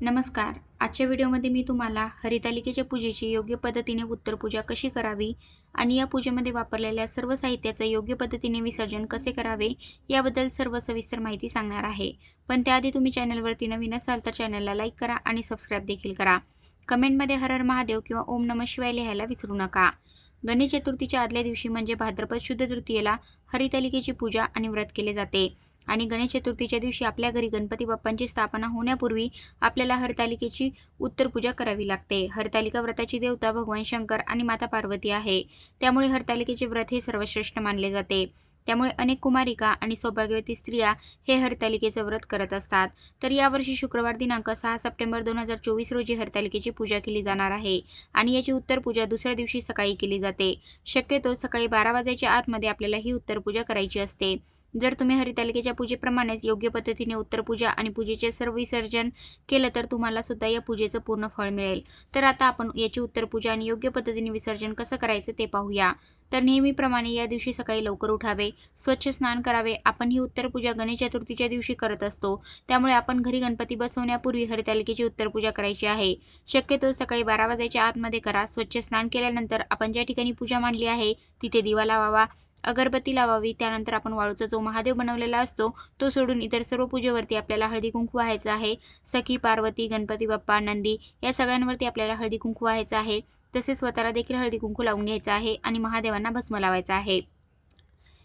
नमस्कार. आजच्या व्हिडिओमध्ये मी तुम्हाला हरितालिकेच्या पूजेची योग्य पद्धतीने उत्तरपूजा कशी करावी आणि या पूजेमध्ये वापरलेल्या सर्व साहित्याचं योग्य पद्धतीने विसर्जन कसे करावे याबद्दल सर्व सविस्तर माहिती सांगणार आहे. पण त्याआधी तुम्ही चॅनलवरती नवीन असाल तर चॅनलला लाईक करा आणि सबस्क्राईब देखील करा. कमेंटमध्ये हर हर महादेव किंवा ओम नम शिवाय लिहायला विसरू नका. गणेश चतुर्थीच्या आदल्या दिवशी म्हणजे भाद्रपद शुद्ध तृतीयेला हरितालिकेची पूजा आणि व्रत केले जाते. आणि गणेश चतुर्थीच्या दिवशी आपल्या घरी गणपती बाप्पांची स्थापना होण्यापूर्वी आपल्याला हरतालिकेची उत्तर पूजा करावी लागते. हरतालिका व्रताची देवता भगवान शंकर आणि माता पार्वती आहे. त्यामुळे हरतालिकेचे व्रत हे सर्वश्रेष्ठ मानले जाते. त्यामुळे अनेक कुमारिका आणि सौभाग्यवती स्त्रिया हे हरतालिकेचं व्रत करत असतात. तर यावर्षी शुक्रवार दिनांक सहा सप्टेंबर दोन हजार चोवीस रोजी हरतालिकेची पूजा केली जाणार आहे आणि याची उत्तर पूजा दुसऱ्या दिवशी सकाळी केली जाते. शक्यतो सकाळी बारा वाजायच्या आतमध्ये आपल्याला ही उत्तर पूजा करायची असते. जर तुम्ही हरितालिकेच्या पूजेप्रमाणेच योग्य पद्धतीने उत्तर पूजा आणि पूजेचे सर्व विसर्जन केलं तर तुम्हाला सुद्धा या पूजेचं पूर्ण फळ मिळेल. तर आता आपण याची उत्तर पूजा आणि योग्य पद्धतीने विसर्जन कसं करायचं ते पाहूया. तर नेहमीप्रमाणे या दिवशी सकाळी लवकर उठावे स्वच्छ स्नान करावे. आपण ही उत्तर पूजा गणेश चतुर्थीच्या दिवशी करत असतो. त्यामुळे आपण घरी गणपती बसवण्यापूर्वी हरितालिकेची उत्तर पूजा करायची आहे. शक्यतो सकाळी बारा वाजायच्या आतमध्ये करा. स्वच्छ स्नान केल्यानंतर आपण ज्या ठिकाणी पूजा मांडली आहे तिथे दिवा लावावा. अगरबत्ती लावावी त्यानंतर आपण वाळूचा जो महादेव बनवलेला असतो तो सोडून इतर सर्व पूजेवरती आपल्याला हळदी कुंकू व्हायचं आहे. सखी पार्वती गणपती बाप्पा नंदी या सगळ्यांवरती आपल्याला हळदी कुंकू व्हायचं आहे. तसेच स्वतःला देखील हळदी कुंकू लावून घ्यायचं आहे आणि महादेवांना भस्म लावायचा आहे.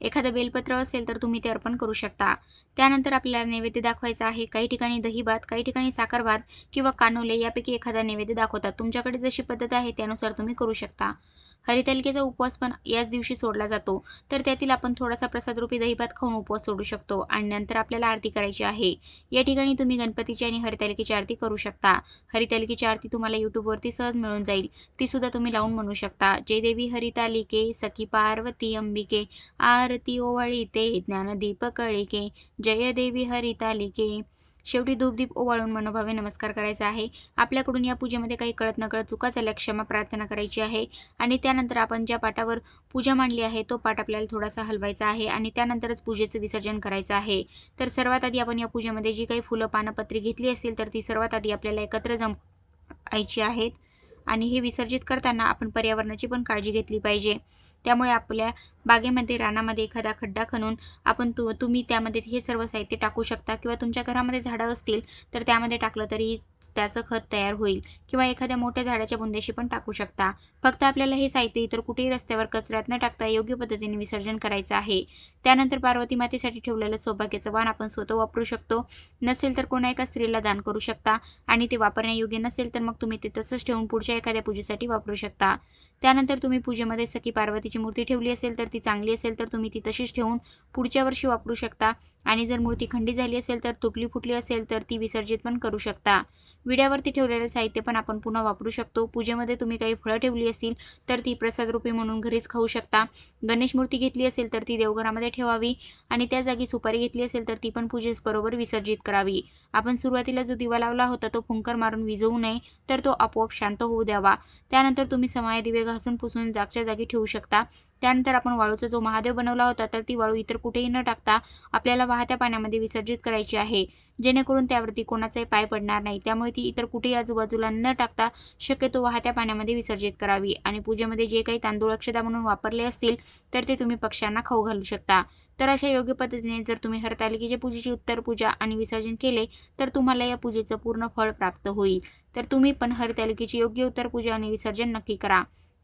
एखादं बेलपत्र असेल तर तुम्ही ते अर्पण करू शकता. त्यानंतर आपल्याला नैवेद्य दाखवायचा आहे. काही ठिकाणी दही भात काही ठिकाणी साखर भात किंवा कानोले यापैकी एखादा नैवेद्य दाखवतात. तुमच्याकडे जशी पद्धत आहे त्यानुसार तुम्ही करू शकता. हरितालिकेचा उपवास पण याच दिवशी सोडला जातो. तर त्यातील आपण थोडासा प्रसाद रूपी दहीभात खाऊन उपवास सोडू शकतो आणि नंतर आपल्याला आरती करायची आहे. या ठिकाणी तुम्ही गणपतीची आणि हरितालिकेची आरती करू शकता. हरितालिकेची आरती तुम्हाला युट्यूबवरती सहज मिळून जाईल. ती सुद्धा तुम्ही लावून म्हणू शकता. जय देवी हरितालिके सखी पार्वती अंबिके आरती ओवाळीते ज्ञानदीप कळिके. जय देवी हरितालिके. शेवटी धूपदीप ओवाळून मनोभावे नमस्कार करायचा आहे. आपल्याकडून या पूजेमध्ये काही कळत नकळत चुका झाल्या क्षमा प्रार्थना करायची आहे. आणि त्यानंतर आपण ज्या पाटावर पूजा मांडली आहे तो पाठ आपल्याला थोडासा हलवायचा आहे आणि त्यानंतरच पूजेचं विसर्जन करायचं आहे. तर सर्वात आधी आपण या पूजेमध्ये जी काही फुलं पानपत्री घेतली असेल तर ती सर्वात आधी आपल्याला एकत्र जमायची आहेत. आणि हे विसर्जित करताना आपण पर्यावरणाची पण काळजी घेतली पाहिजे. त्यामुळे आपल्या बागेमध्ये रानामध्ये एखादा खड्डा खणून आपण तु तुम्ही त्यामध्ये हे सर्व साहित्य टाकू शकता किंवा तुमच्या घरामध्ये झाडं असतील तर त्यामध्ये टाकलं तरी त्याचं खत तयार होईल किंवा एखाद्या मोठ्या झाडाच्या बुंदेशी पण टाकू शकता. फक्त आपल्याला हे साहित्य इतर कुठेही रस्त्यावर कचऱ्यात न टाकता योग्य पद्धतीने विसर्जन करायचं आहे. त्यानंतर पार्वती मातेसाठी ठेवलेलं सौभाग्याचं वाण आपण स्वतः वापरू शकतो. नसेल तर कोणा एका स्त्रीला दान करू शकता आणि ते वापरण्यायोग्य नसेल तर मग तुम्ही ते तसंच ठेवून पुढच्या एखाद्या पूजेसाठी वापरू शकता. त्यानंतर तुम्ही पूजेमध्ये सखी पार्वतीची मूर्ती ठेवली असेल तर ती चांगली असेल तर तुम्ही ती तशीच ठेवून पुढच्या वर्षी वापरू शकता. आणि जर मूर्ती खंडित झाली असेल तर तुटली फुटली असेल तर ती विसर्जित पण करू शकता. विड्यावरती ठेवलेले साहित्य पण आपण पुन्हा वापरू शकतो. पूजेमध्ये तुम्ही काही फळं ठेवली असतील तर ती प्रसाद रूपी म्हणून घरीच खाऊ शकता. गणेश मूर्ती घेतली असेल तर ती देवघरामध्ये ठेवावी आणि त्या जागी सुपारी घेतली असेल तर ती पण पूजेस बरोबर विसर्जित करावी. आपण सुरुवातीला जो दिवा लावला होता तो फुंकर मारून विजवू नये तर तो आपोआप शांत होऊ द्यावा. त्यानंतर तुम्ही समाय दिवे घासून पुसून जागच्या जागी ठेवू शकता. त्यानंतर आपण वाळूचा जो महादेव बनवला होता तर ती वाळू इतर कुठेही न टाकता आपल्याला वाहत्या पाण्यामध्ये विसर्जित करायची आहे. जेणेकरून त्यावरती कोणाचाही पाय पडणार नाही. त्यामुळे ती इतर कुठेही आजूबाजूला न टाकता शक्यतो वाहत्या पाण्यामध्ये विसर्जित करावी. आणि पूजेमध्ये जे काही तांदूळ अक्षता म्हणून वापरले असतील तर ते तुम्ही पक्ष्यांना खाऊ घालू शकता. तर अशा योग्य पद्धतीने जर तुम्ही हरतालिकेच्या पूजेची उत्तर पूजा आणि विसर्जन केले तर तुम्हाला या पूजेचं पूर्ण फळ प्राप्त होईल. तर तुम्ही पण हरतालिकेची योग्य उत्तर पूजा आणि विसर्जन नक्की करा.